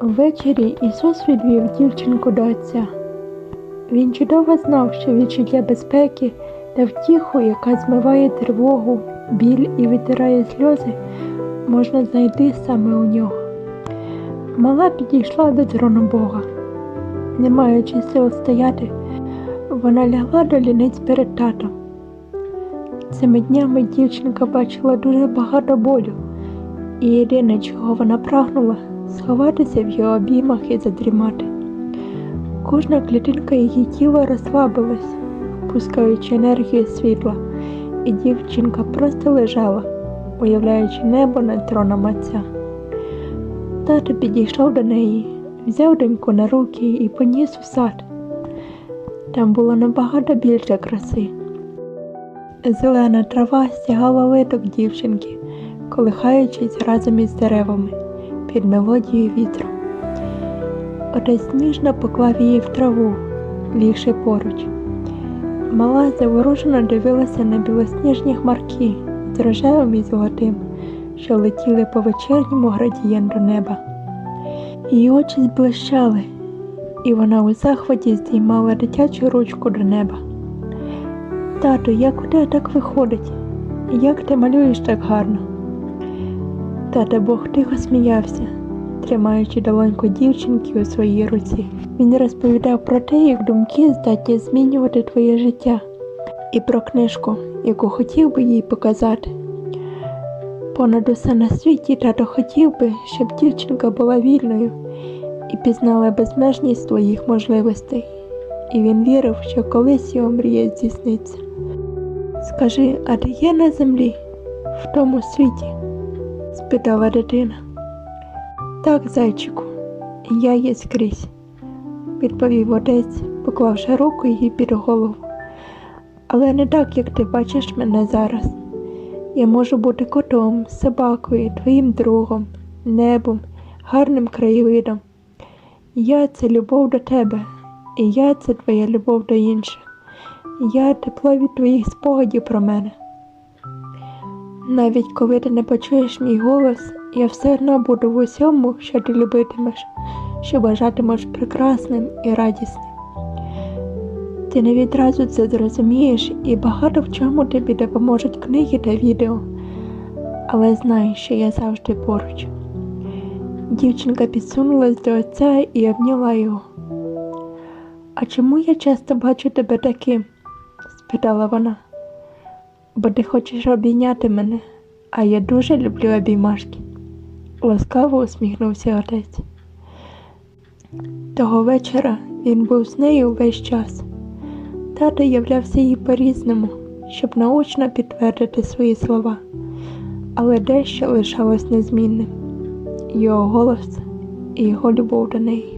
Ввечері Ісус відвів дівчинку до Отця. Він чудово знав, що відчуття безпеки та втіху, яка змиває тривогу, біль і витирає сльози, можна знайти саме у нього. Мала підійшла до трону Бога. Не маючи сил стояти, вона лягла до ліниць перед татом. Цими днями дівчинка бачила дуже багато болю, і єдине, чого вона прагнула, сховатися в його обіймах і задрімати. Кожна клітинка її тіла розслабилась, впускаючи енергію світла, і дівчинка просто лежала, уявляючи небо над троном отця. Тато підійшов до неї, взяв доньку на руки і поніс у сад. Там було набагато більше краси. Зелена трава стягала литок дівчинки, колихаючись разом із деревами під мелодією вітру. Отець ніжно поклав її в траву, лігши поруч. Мала заворожено дивилася на білосніжні хмарки з рожевим і золотим, що летіли по вечірньому градієнту неба. Її очі зблищали, і вона у захваті здіймала дитячу ручку до неба. Тату, як у тебе так виходить? Як ти малюєш так гарно? Тата Бог тихо сміявся, тримаючи долоньку дівчинки у своїй руці. Він розповідав про те, як думки здатні змінювати твоє життя, і про книжку, яку хотів би їй показати. Понад усе на світі тато хотів би, щоб дівчинка була вільною і пізнала безмежність твоїх можливостей. І він вірив, що колись його мрія здійсниться. Скажи, а ти є на землі, в тому світі? Спитала дитина. Так, зайчику, я є скрізь, відповів отець, поклавши руку їй під голову. Але не так, як ти бачиш мене зараз. Я можу бути котом, собакою, твоїм другом, небом, гарним краєвидом. Я це любов до тебе, і я це твоя любов до інших. Я тепло від твоїх спогадів про мене. Навіть коли ти не почуєш мій голос, я все одно буду в усьому, що ти любитимеш, що бажатимеш прекрасним і радісним. Ти не відразу це зрозумієш, і багато в чому тобі допоможуть книги та відео, але знай, що я завжди поруч. Дівчинка підсунулась до отця і обняла його. А чому я часто бачу тебе таким? спитала вона. Бо ти хочеш обійняти мене, а я дуже люблю обіймашки. Ласкаво усміхнувся отець. Того вечора він був з нею весь час. Тато являвся їй по-різному, щоб наочно підтвердити свої слова, але дещо лишалось незмінним його голос і його любов до неї.